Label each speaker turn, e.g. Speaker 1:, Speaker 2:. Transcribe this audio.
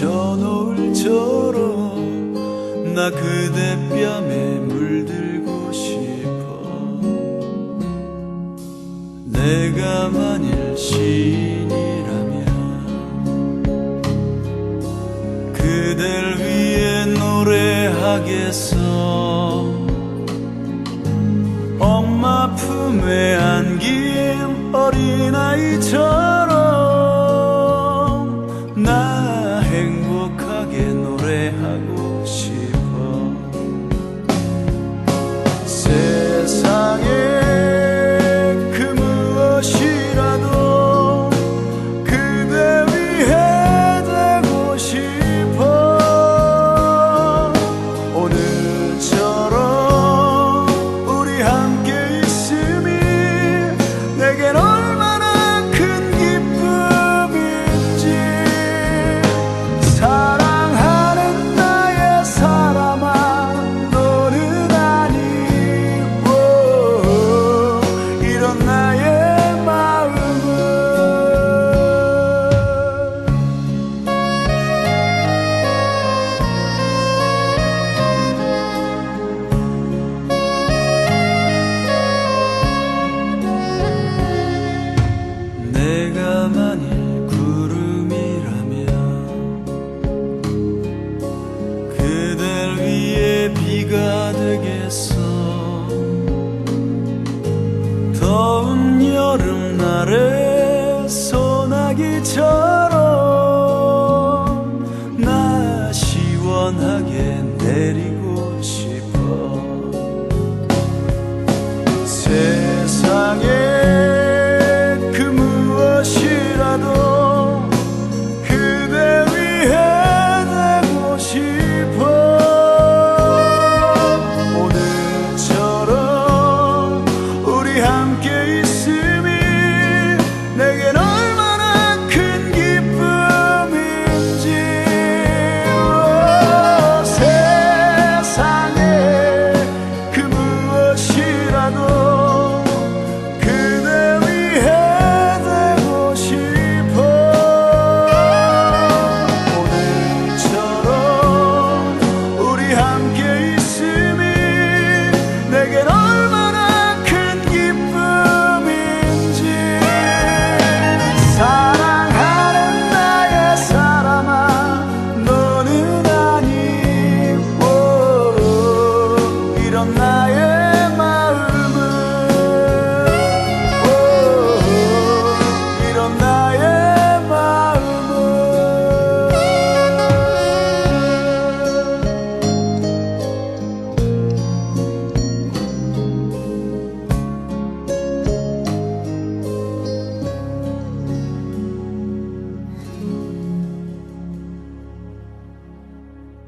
Speaker 1: 저 노을처럼 나 그대 뺨에 물들고 싶어. 내가 만일 시인이라면 그댈 위해 노래하겠어. 엄마 품에 안긴 어린아이처럼 control. 비가 되겠어. 더운 여름날에 소나기처럼